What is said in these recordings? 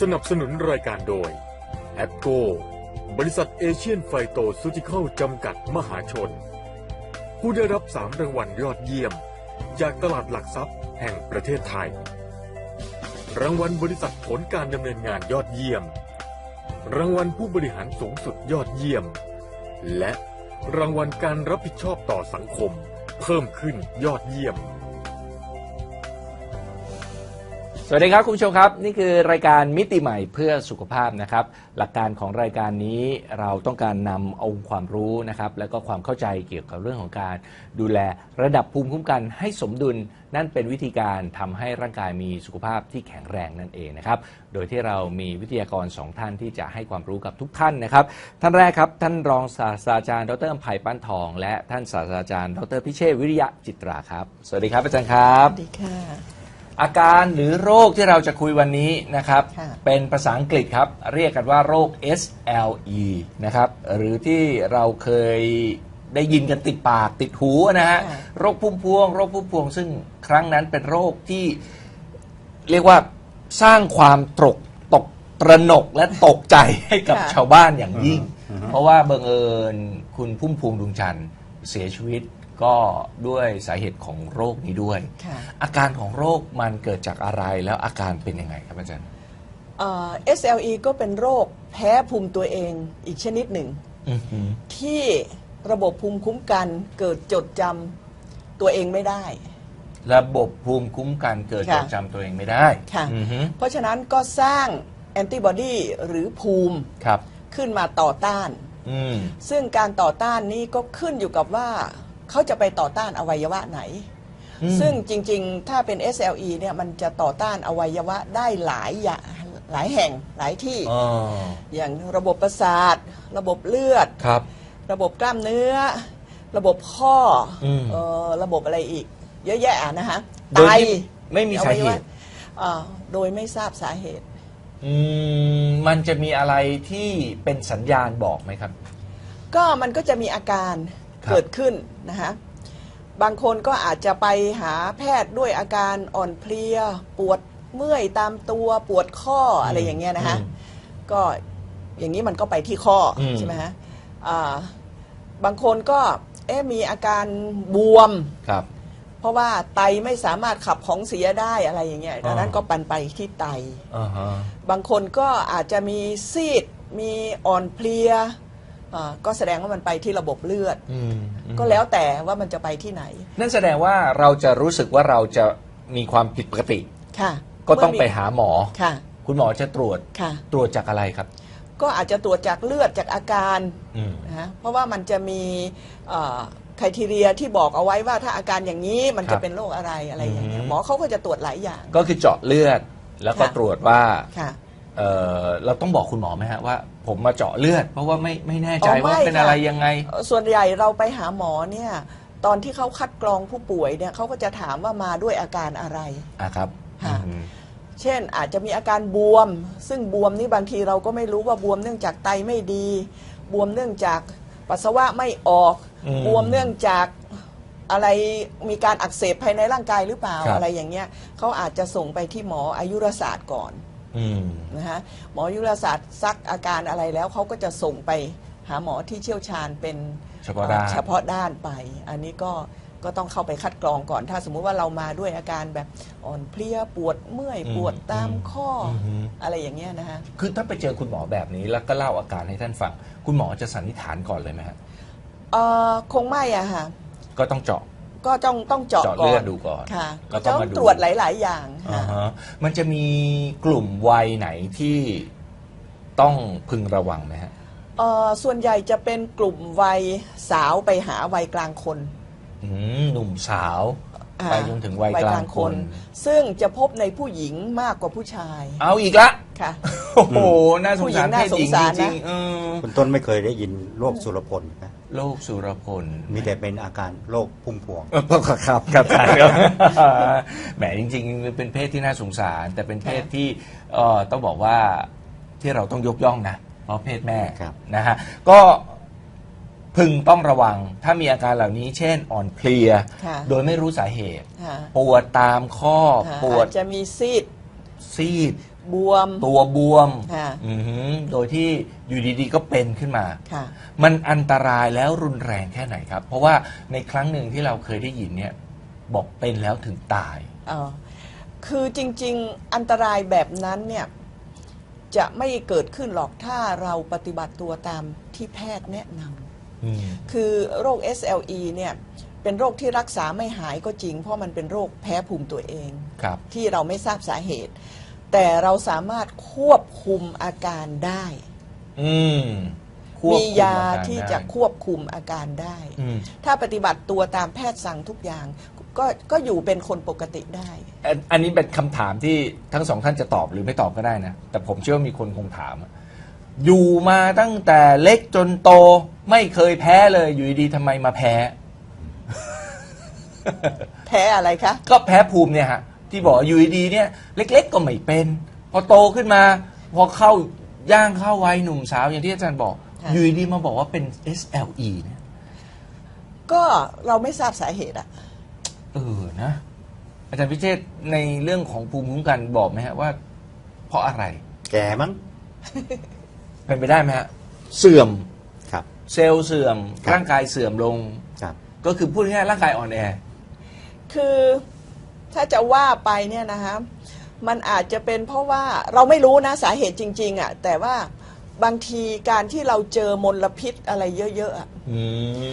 สนับสนุนรายการโดยแอปโกบริษัทเอเชียนไฟโตซูติคอลจำกัดมหาชน ผู้ได้รับ3รางวัลยอดเยี่ยม จากตลาดหลักทรัพย์แห่งประเทศไทย รางวัลบริษัทผลการดำเนินงานยอดเยี่ยม รางวัลผู้บริหารสูงสุดยอดเยี่ยม และรางวัลการรับผิดชอบต่อสังคม เพิ่มขึ้นยอดเยี่ยม สวัสดีครับ คุณผู้ชมครับ นี่คือรายการมิติใหม่เพื่อสุขภาพนะครับ หลักการของรายการนี้เราต้องการนำองค์ความรู้นะครับ แล้วก็ความเข้าใจเกี่ยวกับเรื่องของการ ดูแลระดับภูมิคุ้มกันให้สมดุลนั่นเป็นวิธีการทำให้ร่างกายมีสุขภาพที่แข็งแรงนั่นเองนะครับ โดยที่เรามีวิทยากรสองท่านที่จะให้ความรู้กับทุกท่านนะครับ ท่านแรกครับท่านรองศาสตราจารย์ ดรไผ่ปั้นทอง และท่านศาสตราจารย์ ดรพิเชษวิริยะจิตราครับ สวัสดีครับอาจารย์ครับ สวัสดีค่ะ อาการหรือโรคที่เราจะคุยวันนี้นะครับ ค่ะ เป็นภาษาอังกฤษครับ เรียกกันว่าโรค SLE นะครับ หรือที่เราเคยได้ยินกันติดปากติดหูนะฮะโรคพุ่มพวง โรคพุ่มพวง ซึ่งครั้งนั้นเป็นโรคที่เรียกว่าสร้างความตกตกตระหนกและตกใจให้กับค่ะ ชาวบ้านอย่างยิ่ง เพราะว่าบังเอิญคุณพุ่มพวงดวงจันทร์เสียชีวิต ก็ด้วยสาเหตุของโรคนี้ด้วย ค่ะ อาการของโรคมันเกิดจากอะไรแล้วอาการเป็นยังไงครับอาจารย์ เอ่อ SLE ก็เป็นโรคแพ้ภูมิตัวเองอีกชนิดหนึ่ง อือหือที่ระบบภูมิคุ้มกันเกิดจดจำตัวเองไม่ได้ ระบบภูมิคุ้มกันเกิดค่ะจดจำตัวเองไม่ได้ค่ะ อือหือเพราะฉะนั้นก็สร้างแอนติบอดีหรือภูมิครับ ขึ้นมาต่อต้าน อืมซึ่งการต่อต้านนี้ก็ขึ้นอยู่กับว่า เขาจะไปต่อต้านอวัยวะไหนอืมซึ่งจริงๆ ถ้าเป็น SLE เนี่ยมันจะต่อต้านอวัยวะได้หลายอย่างหลายแห่งหลายที่อ๋ออย่างระบบประสาท ระบบเลือดครับระบบกล้ามเนื้อ ระบบข้ออมเอ่อระบบอะไรอีก เยอะแยะอะนะฮะโดยที่ไม่มีสาเหตุอวัยวะอ่าโดยไม่ทราบสาเหตุอืมมันจะมีอะไรที่เป็นสัญญาณบอกไหมครับ ก็มันก็จะมีอาการครับ เกิดขึ้นนะฮะบางคนก็อาจจะไปหาแพทย์ด้วยอาการอ่อนเพลีย ปวดเมื่อยตามตัวปวดข้ออะไรอย่างเงี้ยนะฮะอืมก็อย่างนี้มันก็ไปที่ข้ออมใช่ไหมฮะอ่าบางคนก็เอ๊ะมีอาการบวมครับ เพราะว่าไตไม่สามารถขับของเสียได้อะไรอย่างเงี้ยอ๋อดังนั้นก็ปันไปที่ไตอ่าฮะบางคนก็อาจจะมีซีดมีอ่อนเพลีย อ่าก็แสดงว่ามันไปที่ระบบเลือด อืมอืมก็แล้วแต่ว่ามันจะไปที่ไหนนั่นแสดงว่าเราจะรู้สึกว่าเราจะมีความผิดปกติ ค่ะก็ต้องไปเมื่มีหาหมอ ค่ะคุณหมอจะตรวจค่ะ ตรวจจากอะไรครับ ก็อาจจะตรวจจากเลือดจากอาการอืม นะฮะเพราะว่ามันจะมีคุณทีเรียที่บอกเอาไว้ว่าถ้าอาการอย่างนี้มันครัจะบเป็นโรคอะไรอะไรอย่างเงี้ยอืมหมอเขาก็จะตรวจหลายอย่าง ก็คือเจาะเลือดแล้วก็ค่ะ ตรวจว่าค่ะ เอ่อเราต้องบอกคุณหมอไหมฮะว่า ผมมาเจาะเลือด เพราะว่าไม่ไม่แน่ใจอ๋อไม่ว่าเป็นค่ะอะไรยังไงเอ่อส่วนใหญ่เราไปหาหมอเนี่ยตอนที่เขาคัดกรองผู้ป่วยเนี่ยเขาก็จะถามว่ามาด้วยอาการอะไรอะครับค่ะอืมเช่นอาจจะมีอาการบวม ซึ่งบวมนี่บางทีเราก็ไม่รู้ว่าบวมเนื่องจากไตไม่ดี บวมเนื่องจากปัสสาวะไม่ออกอืมบวมเนื่องจากอะไรมีการอักเสบภายในร่างกายหรือเปล่าครับอะไรอย่างเงี้ยเขาอาจจะส่งไปที่หมออายุรศาสตร์ก่อน อืม นะฮะหมออายุรศาสตร์ซักอาการอะไรแล้วเขาก็จะส่งไปหาหมอที่เชี่ยวชาญเป็นเฉพาะด้านเฉพาะด้านไป อันนี้ก็ก็ต้องเข้าไปคัดกรองก่อน ถ้าสมมุติว่าเรามาด้วยอาการแบบอ่อนเพลียปวดเมื่อยอืมปวดตามข้ออม อะไรอย่างเงี้ยนะฮะคือถ้าไปเจอคุณหมอแบบนี้แล้วก็เล่าอาการให้ท่านฟัง คุณหมอจะสันนิษฐานก่อนเลยไหมฮะ เอ่อคงไม่อะค่ะ ก็ต้องเจาะ ก็ต้องต้องเจาะเจาะก่เลืออนดดูก่อนค่ะแล้วก็จะต้อมางดู ตรวจหลาย ๆ อย่างอ่าค่ะ ฮะมันจะมีกลุ่มวัยไหนที่ต้องพึงระวังไหมฮะ เอ่อส่วนใหญ่จะเป็นกลุ่มวัยสาวไปหาวัยกลางคน อืมหนุ่มสาวอ่า ไปจนถึงวัยกลางคน ซึ่งจะพบในผู้หญิงมากกว่าผู้ชาย เอาอีกละค่ะ โอ้โหน่าสงสารผู้หญิงน่าเพศหญิงสงสารจนะริงๆเออคุณต้นไม่เคยได้ยินโรคสุรพลนะโรคสุรพล มีแต่เป็นอาการโรคพุ่มพวงเออครับครับครับครับแหมจริง ๆ เป็นเพศที่น่าสงสาร แต่เป็นเพศที่เอ่อต้องบอกว่าที่เราต้องยกย่องนะเพราะเพศแม่ครับนะฮะก็ พึงต้องระวัง ถ้ามีอาการเหล่านี้ เช่น อ่อนเพลีย ค่ะโดยไม่รู้สาเหตุ ค่ะปวดตามข้อ ค่ะปวดอาจจะมีซีดซีด บวม ตัวบวมค่ะ อือหือโดยที่อยู่ดีๆ ก็เป็นขึ้นมา ค่ะ มันอันตรายแล้วรุนแรงแค่ไหนครับ เพราะว่าในครั้งหนึ่งที่เราเคยได้ยินเนี่ย บอกเป็นแล้วถึงตาย เอ่อคือจริง ๆ อันตรายแบบนั้นเนี่ยจะไม่เกิดขึ้นหรอกถ้าเราปฏิบัติตัวตามที่แพทย์แนะนำอืม คือโรค SLE เนี่ยเป็นโรคที่รักษาไม่หายก็จริง เพราะมันเป็นโรคแพ้ภูมิตัวเองครับที่เราไม่ทราบสาเหตุ แต่เราสามารถควบคุมอาการได้อืมควบมีคุยาอการที่จะได้ควบคุมอาการได้อืมถ้าปฏิบัติตัวตามแพทย์สั่งทุกอย่างก็ก็อยู่เป็นคนปกติได้อันอันนี้เป็นคำถามที่ทั้งสองท่านจะตอบหรือไม่ตอบก็ได้นะ แต่ผมเชื่อว่ามีคนคงถามอะอยู่มาตั้งแต่เล็กจนโต ไม่เคยแพ้เลยอยู่ดีๆทำไมมาแพ้ แพ้อะไรคะ ก็แพ้ภูมิเนี่ยฮะที่บอกว่าอยู่ดีๆเนี่ยเล็ก ๆ ก็ไม่เป็น พอโตขึ้นมา พอเข้าย่างเข้าวัยหนุ่มสาวอย่างที่อาจารย์บอก ค่ะ อยู่ดีๆมาบอกว่าเป็น SLE เนี่ยก็เราไม่ทราบสาเหตุอะเออนะ อาจารย์พิเชษฐ์ในเรื่องของภูมิคุ้มกันบอกไหมฮะว่า เพราะอะไร แก่มั้งเป็นไปได้ไหมฮะ เสื่อมครับ เซลล์เสื่อมครับ ร่างกายเสื่อมลง ครับ ก็คือพูดง่ายๆร่างกายอ่อนแอ คือถ้าจะว่าไปเนี่ยนะคะมันอาจจะเป็นเพราะว่าเราไม่รู้นะสาเหตุจริง ๆอะแต่ว่าบางทีการที่เราเจอมลพิษอะไรเยอะๆอะอื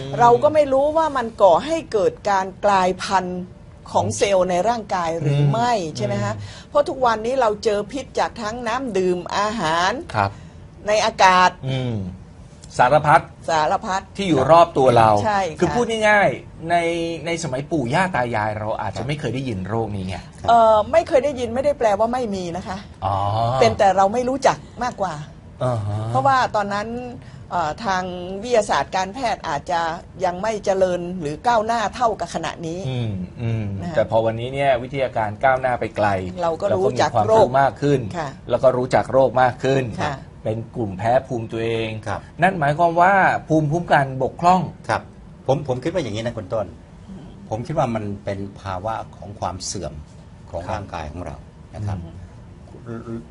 มเราก็ไม่รู้ว่ามันก่อให้เกิดการกลายพันธุ์ของเซลล์ในร่างกายหรือไม่ใช่ไหมฮะเพราะทุกวันนี้เราเจอพิษจากทั้งน้ำดื่มอาหารครับ ในอากาศ อืม สารพัดสารพัด ที่อยู่รอบตัวเรา ใช่ค่ะ คือพูดง่ายๆ ในในสมัยปู่ย่าตายายเราอาจจะไม่เคยได้ยินโรคนี้ไงเออไม่เคยได้ยินไม่ได้แปลว่าไม่มีนะคะ อ๋อเป็นแต่เราไม่รู้จักมากกว่า อ่าฮเพราะว่าตอนนั้นเอ่อทางวิทยาศาสตร์การแพทย์อาจจะยังไม่เจริญหรือก้าวหน้าเท่ากับขณะนี้ อืมอืมนะฮะแต่พอวันนี้เนี่ยวิทยาการก้าวหน้าไปไกลเราก็รู้จักแล้วมีความโรคมากขึ้น ค่ะแล้วก็รู้จักโรคมากขึ้น ค่ะ เป็นกลุ่มแพ้ภูมิตัวเอง ครับ นั่นหมายความว่าภูมิคุ้มกันบกพร่อง ครับ ผมผมคิดว่าอย่างนี้นะคุณต้น ผมคิดว่ามันเป็นภาวะของความเสื่อมของครับ ร่างกายของเรานะครับ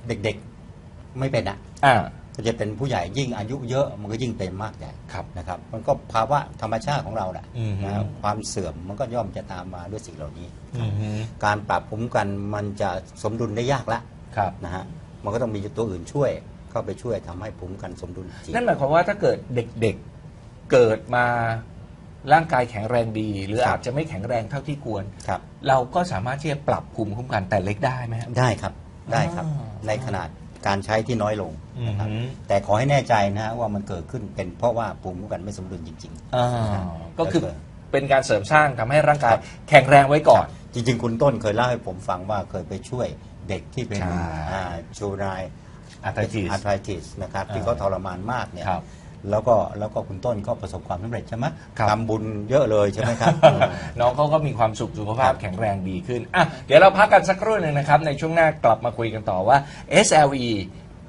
เด็กๆไม่เป็นอะอ่า ก็จะเป็นผู้ใหญ่ยิ่งอายุเยอะมันก็ยิ่งเป็นมากใหญ่ครับนะครับ มันก็ภาวะธรรมชาติของเราแหละอือฮึ นะความเสื่อมมันก็ย่อมจะตามมาด้วยสิ่งเหล่านี้ อืมฮึการปรับภูมิคุ้มกันมันจะสมดุลได้ยากละครับ นะฮะมันก็ต้องมีตัวอื่นช่วย เข้าไปช่วยทำให้ภูมิคุ้มกันสมดุลจริงนั่นหมายความว่าถ้าเกิดเด็กๆเกิดมาร่างกายแข็งแรงดี หรือครับอาจจะไม่แข็งแรงเท่าที่ควรครับ เราก็สามารถที่จะปรับภูมิคุ้มกันแต่เล็กได้ไหมครับได้ครับได้ครับอ่าในขนาดการใช้ที่น้อยลงนะครับอือฮึแต่ขอให้แน่ใจนะฮะว่ามันเกิดขึ้นเป็นเพราะว่าภูมิคุ้มกันไม่สมดุลจริงอ่าครับก็คือแล้วก็เป็นการเสริมสร้างทำให้ร่างกายครับแข็งแรงไว้ก่อนๆจริง ๆ คุณต้นเคยเล่าให้ผมฟังว่าเคยไปช่วยเด็กที่เป็นใช่ชูนาย Arthritis อาร์ทรติสนะครับอ่าที่เขาทรมานมากเนี่ยครับแล้วก็แล้วก็คุณต้นก็ประสบความสำเร็จใช่ไหมครับ ทำบุญเยอะเลยใช่ไหมครับ น้องเขาก็มีความสุขสุขภาพครับแข็งแรงดีขึ้นอะเดี๋ยวเราพักกันสักครู่หนึ่งนะครับ ในช่วงหน้ากลับมาคุยกันต่อว่า SLE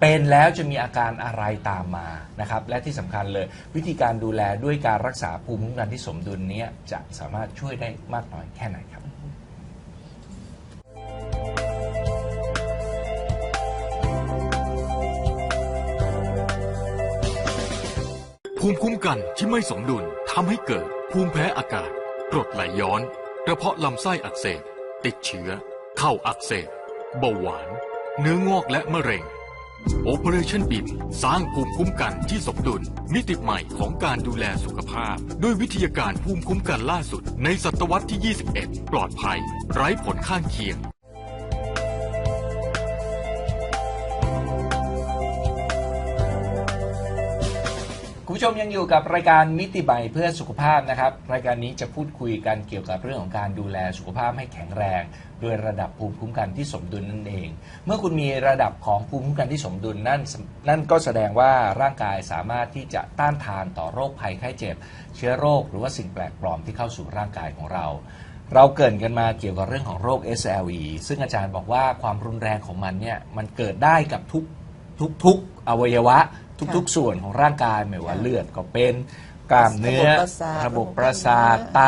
เป็นแล้วจะมีอาการอะไรตามมานะครับ และที่สำคัญเลยวิธีการดูแลด้วยการรักษาภูมิคุ้มกันที่สมดุลเนี้ยจะสามารถช่วยได้มากน้อยแค่ไหนครับ ภูมิคุ้มกันที่ไม่สมดุลทำให้เกิด ภูมิแพ้อากาศกรดไหลย้อนกระเพาะลำไส้อักเสบ ติดเชื้อ เข้าอักเสบ เบาหวาน เนื้องอกและมะเร็ง Operation BIM สร้างภูมิคุ้มกันที่สมดุล มิติใหม่ของการดูแลสุขภาพ ด้วยวิทยาการภูมิคุ้มกันล่าสุด ในศตวรรษที่ 21 ปลอดภัย ไร้ผลข้างเคียง ผู้ชมยังอยู่กับรายการมิติใหม่เพื่อสุขภาพนะครับ รายการนี้จะพูดคุยกันเกี่ยวกับเรื่องของการดูแลสุขภาพให้แข็งแรง โดยระดับภูมิคุ้มกันที่สมดุลนั่นเอง เมื่อคุณมีระดับของภูมิคุ้มกันที่สมดุลนั่นนั่นก็แสดงว่าร่างกายสามารถที่จะต้านทานต่อโรคภัยไข้เจ็บ เชื้อโรคหรือว่าสิ่งแปลกปลอมที่เข้าสู่ร่างกายของเรา เราเกรินกันมาเกี่ยวกับเรื่องของโรค SLE ซึ่งอาจารย์บอกว่าความรุนแรงของมันเนี่ยมันเกิดได้กับทุกทุกทุกอวัยวะ ทุก ๆ ส่วนของร่างกายไม่ว่าค่ะเลือดก็เป็นกล้ามเนื้อ ระบบประสาทระบบประสาทระบบกล้ามเนื้อไต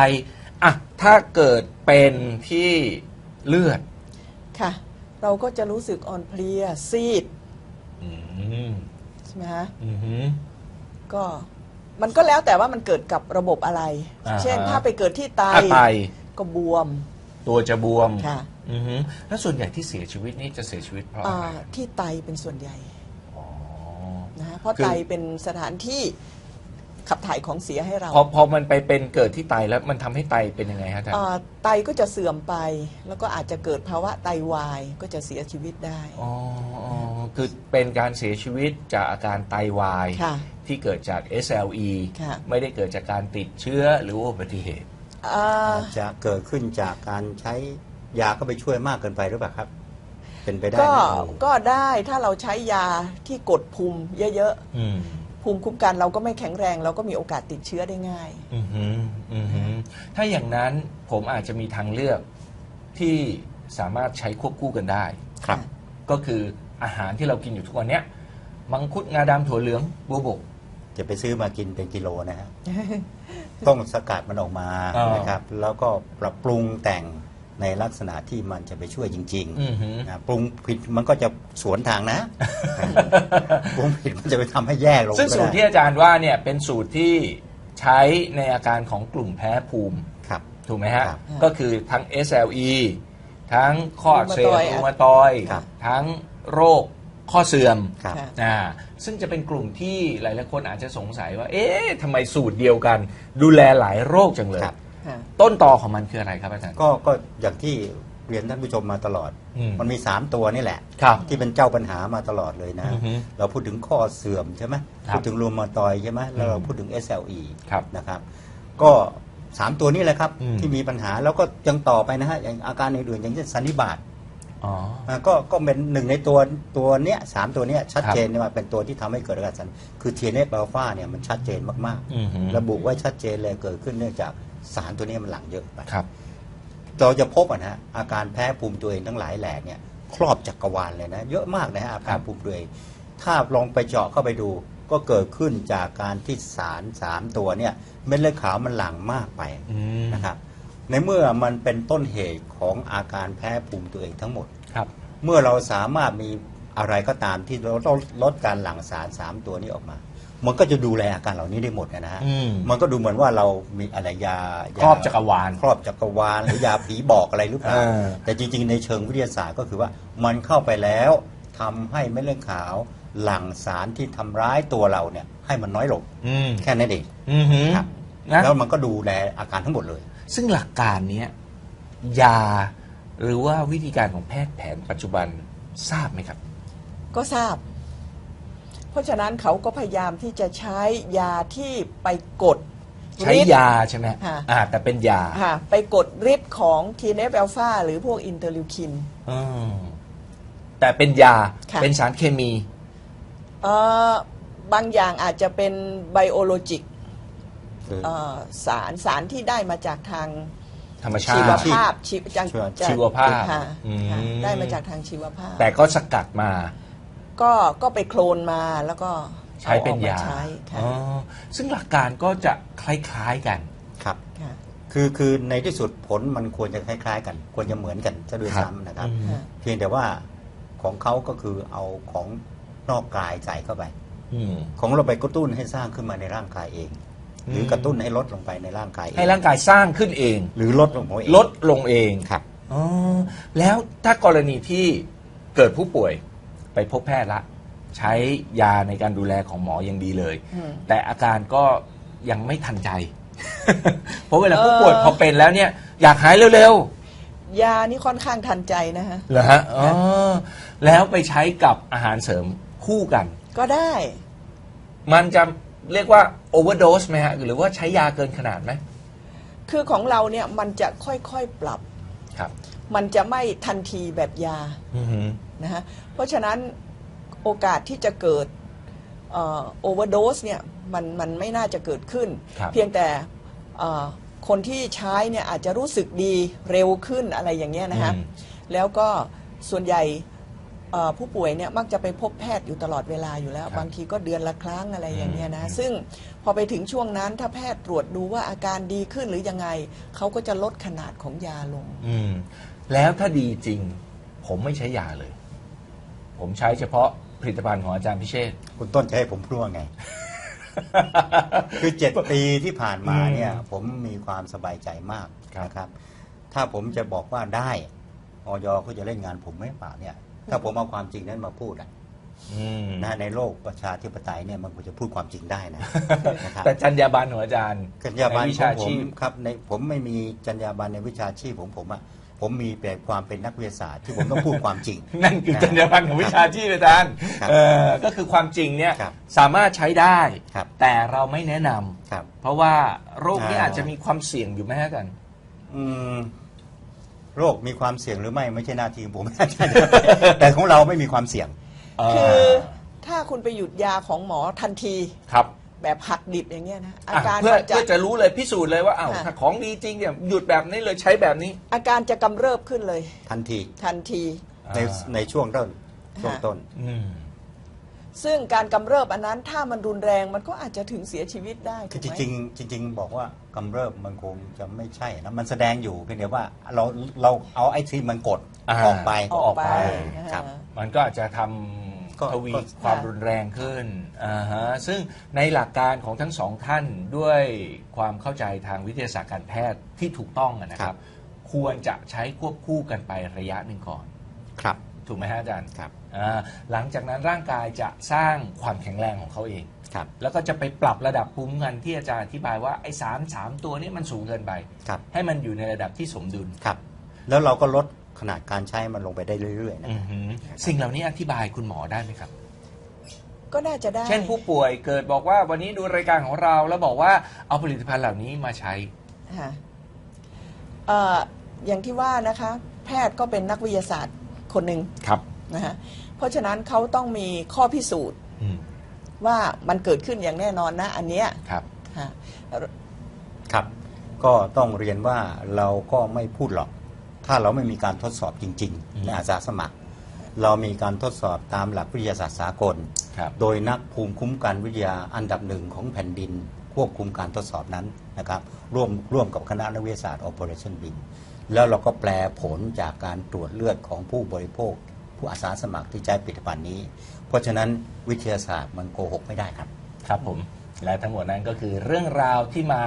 อะถ้าเกิดเป็นที่เลือดค่ะ เราก็จะรู้สึกอ่อนเพลียซีดอืมใช่ไหมฮะอือหือก็มันก็แล้วแต่ว่ามันเกิดกับระบบอะไรอ่าฮะเช่นถ้าไปเกิดที่ไตถ้าไตก็บวม ตัวจะบวมค่ะอือหือแล้วส่วนใหญ่ที่เสียชีวิตนี่จะเสียชีวิตเพราะอ่าอะไรที่ไตเป็นส่วนใหญ่อ๋อ นะฮะเพราะคือไตเป็นสถานที่ขับถ่ายของเสียให้เรา พอพอมันไปเป็นเกิดที่ไตแล้วมันทำให้ไตเป็นยังไงฮะท่านอ่าไตก็จะเสื่อมไป แล้วก็อาจจะเกิดภาวะไตวายก็จะเสียชีวิตได้อ๋ออ๋อคือเป็นการเสียชีวิตจากอาการไตวายค่ะที่เกิดจาก SLE ค่ะไม่ได้เกิดจากการติดเชื้อหรือว่าอุบัติเหตุอ่าอาจจะเกิดขึ้นจากการใช้ยาก็ไปช่วยมากเกินไปหรือเปล่าครับ เป็นไปได้ก็ไหมก็ได้ถ้าเราใช้ยาที่กดภูมิเยอะอืมๆ ภูมิคุ้มกันเราก็ไม่แข็งแรง เราก็มีโอกาสติดเชื้อได้ง่าย อือหืออือหือถ้าอย่างนั้นผมอาจจะมีทางเลือกที่สามารถใช้ควบคู่กันได้ ครับ ก็คืออาหารที่เรากินอยู่ทุกวันเนี้ยมังคุดงาดำถั่วเหลืองบัวบก จะไปซื้อมากินเป็นกิโลนะฮะ ต้องสกัดมันออกมาอ่านนะครับ แล้วก็ปรับปรุงแต่ง ในลักษณะที่มันจะไปช่วยจริงอือหือๆนะปรุงผิดมันก็จะสวนทางนะ ปรุงผิดมันจะไปทำให้แย่ลงซึ่งก็สูตรได้ที่อาจารย์ว่าเนี่ยเป็นสูตรที่ใช้ในอาการของกลุ่มแพ้ภูมิครับถูกไหมฮะครับก็คือทั้ง SLE ทั้งข้ออักเสบรูรูมามาตตออยยด์ครับทั้งโรคข้อเสื่อมครับค่ะอ่าซึ่งจะเป็นกลุ่มที่หลายๆคนอาจจะสงสัยว่า เอ๊ะทำไมสูตรเดียวกัน ดูแลหลายโรคจังเลย ครับค่ะ ต้นตอของมันคืออะไรครับอาจารย์ ก็ก็อย่างที่เรียนท่านผู้ชมมาตลอด อืม มันมี 3 ตัวนี่แหละ ครับ ที่เป็นเจ้าปัญหามาตลอดเลยนะ อือฮึเราพูดถึงข้อเสื่อมใช่ไหมครับพูดถึงรูมาตอยด์ใช่ไหมแล้วเราอืมพูดถึง SLE ครับนะครับ ก็สามตัวนี้แหละครับอืม ที่มีปัญหาแล้วก็ยังต่อไปนะฮะอย่างอาการอื่นๆอย่างเช่นสันนิบาตอ๋อ อ่าก็ก็เป็นหนึ่งในตัวตัวเนี้ยสามตัวเนี้ยชัดครับเจนว่าเป็นตัวที่ทำให้เกิดอาการสันคือ TNF อัลฟาเนี่ยมันชัดเจนมากอือหือๆระบุไว้ชัดเจนเลยเกิดขึ้นเนื่องจาก สารตัวเนี้ยมันหลั่งเยอะไปครับ เราจะพบอะนะฮะอาการแพ้ภูมิตัวเองทั้งหลายแหล่เนี่ยครอบจักรวาลเลยนะเยอะมากนะฮะอาครัการบภูมิตัวเองถ้าลองไปเจาะเข้าไปดูก็เกิดขึ้นจากการที่สารสามตัวเนี่ยเม็ดเลือดขาวมันหลั่งมากไปอืมนะครับในเมื่อมันเป็นต้นเหตุของอาการแพ้ภูมิตัวเองทั้งหมดครับ เมื่อเราสามารถมีอะไรก็ตามที่เราลดลดการหลั่งสารสามตัวนี้ออกมา มันก็จะดูแลอาการเหล่านี้ได้หมดนะฮะอืม มันก็ดูเหมือนว่าเรามีอะไรยาครอบจักรวาล ครอบจักรวาลหรือยาผีบอกอะไรหรือเปล่าเออ แต่จริง ๆ ในเชิงวิทยาศาสตร์ก็คือว่ามันเข้าไปแล้วทำให้เม็ดเลือดขาวหลั่งสารที่ทำร้ายตัวเราเนี่ยให้มันน้อยลงอืมแค่นั้นเองอือหือครับนะแล้วมันก็ดูแลอาการทั้งหมดเลย ซึ่งหลักการเนี้ยยา หรือว่าวิธีการของแพทย์แผนปัจจุบันทราบไหมครับ ก็ทราบ เพราะฉะนั้นเขาก็พยายามที่จะใช้ยาที่ไปกดใช้ฤทธิ์ ยาใช่ไหมค่ะ อ่า แต่เป็นยาค่ะไปกดฤทธิ์ของ TNF อ l ฟาหรือพวกอินเตอร์ลิวคิน อืมแต่เป็นยาค่ะ เป็นสารเคมี เอ่อบางอย่างอาจจะเป็นไบโอโลจิกคือเอ่อสารสารที่ได้มาจากทางธรรมชาชีวติภาพชีจังชีวจะชีวภาพค่ะอืม ค่ะได้มาจากทางชีวภาพแต่ก็สกัดมา ก็ก็ไปโคลนมาแล้วก็ใช้เป็นยาออกมใช้ค่ะอ๋อซึ่งหลักการก็จะคล้ายๆกัน ครับ ค่ะ คือคือในที่สุดผลมันควรจะคล้ายๆ กัน ควรจะเหมือนกันซะด้วยครับซ้ำนะครับ อืมค่ะเพียงแต่ว่าของเขาก็คือเอาของนอกกายใส่เข้าไป อืม ของเราไปกระตุ้นให้สร้างขึ้นมาในร่างกายเอง หรือม กระตุ้นให้ลดลงไปในร่างกายเองให้ร่างกายสร้างขึ้นเอง หรือลดลงมาเองลดลงเองครับ อ๋อแล้วถ้ากรณีที่เกิดผู้ป่วย ไปพบแพทย์ละ ใช้ยาในการดูแลของหมอยังดีเลย อืม แต่อาการก็ยังไม่ทันใจ เพราะเวลาผู้ป่วยพอเป็นแล้วเนี่ย อยากหายเร็ว ยานี่ค่อนข้างทันใจนะฮะ ๆ เหรอฮะอ๋อแล้วไปใช้กับอาหารเสริมคู่กัน ก็ได้ มันจะเรียกว่าโอเวอร์โดสไหมฮะ หรือว่าใช้ยาเกินขนาดไหมคือของเราเนี่ยมันจะค่อยๆปรับ ครับ มันจะไม่ทันทีแบบยา อือหือ นะฮะเพราะฉะนั้นโอกาสที่จะเกิดโอเวอร์โดสเนี่ยมันมันไม่น่าจะเกิดขึ้นครับเพียงแต่เอ่อคนที่ใช้เนี่ยอาจจะรู้สึกดีเร็วขึ้นอะไรอย่างเงี้ยนะฮะอืมแล้วก็ส่วนใหญ่เอ่อผู้ป่วยเนี่ยมักจะไปพบแพทย์อยู่ตลอดเวลาอยู่แล้วครับบางทีก็เดือนละครั้งอะไรอย่างเงี้ยอืนะมซึ่งพอไปถึงช่วงนั้นถ้าแพทย์ตรวจดูว่าอาการดีขึ้นหรือยังไง เขาก็จะลดขนาดของยาลงอืมแล้วถ้าดีจริงผผมไม่ใช้ยาเลย ผมใช้เฉพาะผลิตภัณฑ์ของอาจารย์พิเชษฐ์คุณต้นจะให้ผมพูดว่าไง คือเจ็ดปีที่ผ่านมาเนี่ยอืมผมมีความสบายใจมากครับนะครับ ถ้าผมจะบอกว่าได้ออยเขาจะเล่นงานผมไหม่เปล่าเนี่ย ถ้าผมเอาความจริงนั้นมาพูดอะอืมนะในโลกประชาธิปไตยเนี่ยมันควรจะพูดความจริงได้นะนะครับแต่จรรยาบรรณของอาจารย์จรรยาบรรณในวิขอชางผชีมพครับในผมไม่มีจรรยาบรรณในวิชาชีพผมผมอะ ผมมีแต่ความเป็นนักวิทยาศาสตร์ที่ผมต้องพูดความจริง นั่นคือจรรยาบรรณของวิชาชีพอาจารย์ครับเออก็คือความจริงเนี่ยครับสามารถใช้ได้ ครับแต่เราไม่แนะนำครับ เพราะว่าโรคนี้อ่าอาจจะมีความเสี่ยงอยู่ไหมฮะอาจารย์อืมโรคมีความเสี่ยงหรือไม่ไม่ใช่หน้าที่ของผม แต่ของเราไม่มีความเสี่ยง คือถ้าคุณไปหยุดยาของหมอทันที ครับ แบบหักดิบอย่างเงี้ยนะอาอะการเพื่อมันจะ เพื่อจะรู้เลยพิสูจน์เลยว่าอ้าวค่ะ ถ้าของดีจริงเนี่ยหยุดแบบนี้เลยใช้แบบนี้ อาการจะกำเริบขึ้นเลย ทันทีทันที ในอ่า ในช่วงต้นช่วงค่ะต้น อืม ซึ่งการกำเริบอันนั้นถ้ามันรุนแรงมันก็อาจจะถึงเสียชีวิตได้คือจถูกไหม ริงๆจริง ๆ บอกว่ากำเริบมันคงจะไม่ใช่นะมันแสดงอยู่เพียงแต่ว่าเราเราเอาไอ้ที่มันกดอ่า ออกไปก็ออกไป ครับอ่ามันก็อาจจะท ก็ำทวีก็ความรุนแรงขึ้นอ่าฮะซึ่งในหลักการของทั้งสองท่านด้วยความเข้าใจทางวิทยาศาสตร์การแพทย์ที่ถูกต้องอะนะครับ ควรจะใช้ควบคู่กันไประยะหนึ่งก่อนครับ ถูกไหมฮะอาจารย์ครับอ่าหลังจากนั้นร่างกายจะสร้างความแข็งแรงของเขาเองครับแล้วก็จะไปปรับระดับภูมิคุ้มกันที่อาจารย์อธิบายว่าไอ้สารสามตัวนี้มันสูงเกินไปครับให้มันอยู่ในระดับที่สมดุลครับแล้วเราก็ลด ขนาดการใช้มันลงไปได้เรื่อยๆนะอือหือสิ่งเหล่านี้อธิบายคุณหมอได้ไหมครับ ก็น่าจะได้ เช่นผู้ป่วยเกิดบอกว่าวันนี้ดูรายการของเราแล้วบอกว่าเอาผลิตภัณฑ์เหล่านี้มาใช้ ค่ะเอ่ออย่างที่ว่านะคะ แพทย์ก็เป็นนักวิทยาศาสตร์คนหนึ่งครับ นะฮะเพราะฉะนั้นเขาต้องมีข้อพิสูจน์อืมว่ามันเกิดขึ้นอย่างแน่นอนนะ อันเนี้ยครับฮะครับ ก็ต้องเรียนว่าเราก็ไม่พูดหรอก ถ้าเราไม่มีการทดสอบจริงอืมๆในอาสาสมัคร เรามีการทดสอบตามหลักวิทยาศาสตร์สากลครับโดยนักภูมิคุ้มกันวิทยาอันดับหนึ่งของแผ่นดิน ควบคุมการทดสอบนั้นนะครับร่วมร่วมกับคณะนักวิทยาศาสตร์ Operation b i n แล้วเราก็แปลผลจากการตรวจเลือดของผู้บริโภค ผู้อาสาสมัครที่ใช้ผลิตภัณฑ์นี้ เพราะฉะนั้นวิทยาศาสตร์มันโกหกไม่ได้ครับ ครับผม และทั้งหมดนั้นก็คือเรื่องราวที่มา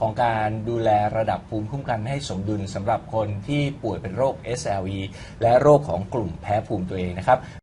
ของการดูแลระดับภูมิคุ้มกันให้สมดุลสำหรับคนที่ป่วยเป็นโรค SLE และโรคของกลุ่มแพ้ภูมิตัวเองนะครับ